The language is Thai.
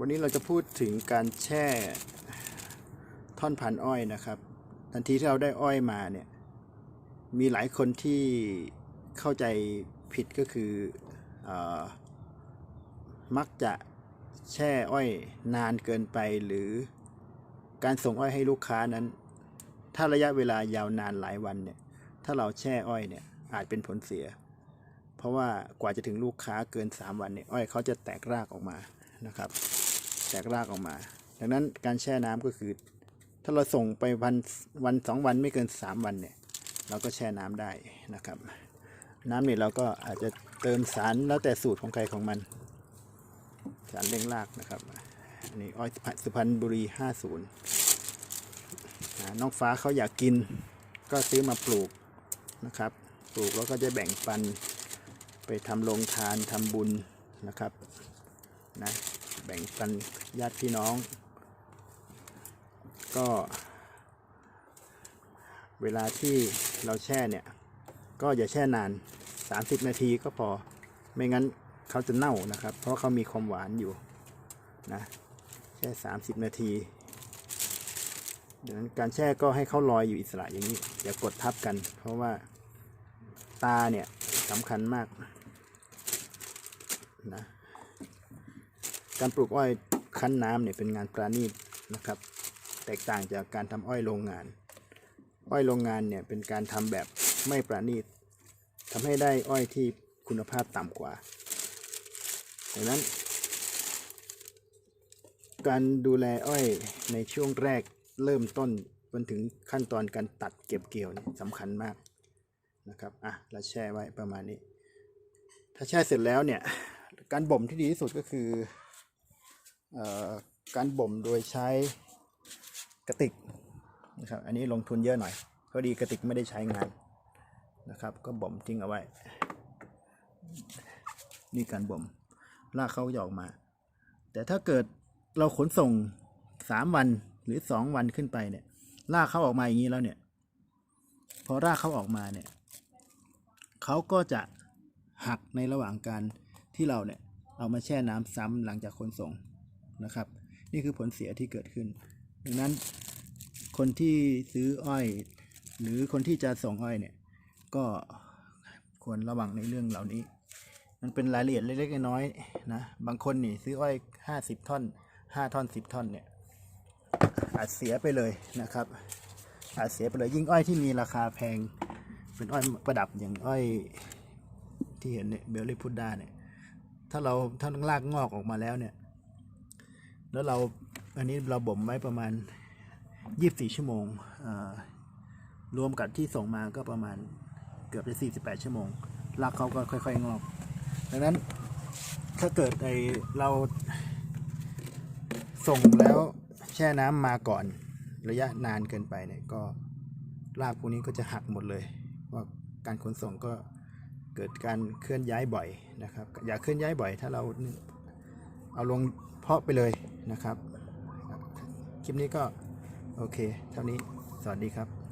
วันนี้เราจะพูดถึงการแช่ท่อนพันอ้อยนะครับ ทันทีที่เราได้อ้อยมาเนี่ย มีหลายคนที่เข้าใจผิดก็คือเออมักจะแช่อ้อยนานเกินไปหรือการส่งอ้อยให้ลูกค้านั้น ถ้าระยะเวลายาวนานหลายวันเนี่ย ถ้าเราแช่อ้อยเนี่ยอาจเป็นผลเสีย เพราะว่ากว่าจะถึงลูกค้าเกิน 3 วันเนี่ยอ้อยเขาจะแตกรากออกมา นะครับ แตกรากออกมา ดังนั้นการแช่น้ำก็คือ ถ้าเราส่งไปวันวันสองวันไม่เกิน 3 วันเนี่ยเราก็แช่น้ำได้นะครับ น้ำเนี่ยเราก็อาจจะเติมสารแล้วแต่สูตรของใครของมัน สารเร่งรากนะครับอันนี้อ้อยสุพรรณบุรี 50อ่าน้องฟ้าเขาอยากกิน ก็ซื้อมาปลูกนะครับ ปลูกแล้วก็จะแบ่งปันไปทำโรงทานทำบุญนะครับนะ แบ่งปันญาติพี่น้อง ก็ เวลาที่เราแช่เนี่ย ก็อย่าแช่นาน 30 นาทีก็พอไม่งั้นเขาจะเน่านะครับ เพราะเขามีความหวานอยู่นะแช่30 นาทีดังนั้นการแช่ก็ให้เขาลอยอยู่อิสระอย่างนี้ อย่ากดทับกัน เพราะว่าตาเนี่ยสำคัญมากนะ การปลูกอ้อยคั้นน้ำเนี่ยเป็นงานประณีตนะครับ แตกต่างจากการทำอ้อยโรงงาน อ้อยโรงงานเนี่ยเป็นการทำแบบไม่ประณีตทำให้ได้อ้อยที่คุณภาพต่ำกว่าดังนั้น การดูแลอ้อยในช่วงแรกเริ่มต้นจนถึงขั้นตอนการตัดเก็บเกี่ยวเนี่ยสำคัญมากนะครับ อะ เราแช่ไว้ประมาณนี้ ถ้าแช่เสร็จแล้วเนี่ย การบ่มที่ดีที่สุดก็คือ การบ่มโดยใช้กระติกนะครับอันนี้ลงทุนเยอะหน่อยพอดีกระติกไม่ได้ใช้งานนะครับ ก็บ่มทิ้งเอาไว้ นี่การบ่มรากเขาจะอกมา แต่ถ้าเกิดเราขนส่งสามวันหรือสองวันขึ้นไปเนี่ยรากเขาออกมาอย่างนี้แล้วเนี่ย พอรากเขาออกมาเนี่ยเขาก็จะหักในระหว่างการที่เราเนี่ยเอามาแช่น้ำซ้ำหลังจากขนส่ง นะครับ นี่คือผลเสียที่เกิดขึ้น ดังนั้นคนที่ซื้ออ้อย หรือคนที่จะส่งอ้อยเนี่ยก็ควรระวังในเรื่องเหล่านี้ มันเป็นรายละเอียดเล็กๆน้อยๆนะ บางคนนี่ซื้ออ้อยห้าสิบท่อนห้าท่อนสิบท่อนเนี่ยอาจเสียไปเลยนะครับอาจเสียไปเลยยิ่งอ้อยที่มีราคาแพง เป็นอ้อยประดับอย่างอ้อยที่เห็นเนี่ยเบลลี่พุดด้าเนี่ยถ้าเราถ้าลากงอกออกมาแล้วเนี่ย แล้วเราอันนี้เราบ่มไว้ประมาณยี่สิบสี่ชั่วโมงรวมกับที่ส่งมาก็ประมาณเกือบจะสี่สิบแปดชั่วโมงรากเขาก็ค่อยๆงอกดังนั้นถ้าเกิดไอเราส่งแล้วแช่น้ำมาก่อนระยะนานเกินไปเนี่ยก็รากพวกนี้ก็จะหักหมดเลยว่าการขนส่งก็เกิดการเคลื่อนย้ายบ่อยนะครับ อย่าเคลื่อนย้ายบ่อย ถ้าเรา เอาลงเพาะไปเลยนะครับ คลิปนี้ก็โอเค เท่านี้ สวัสดีครับ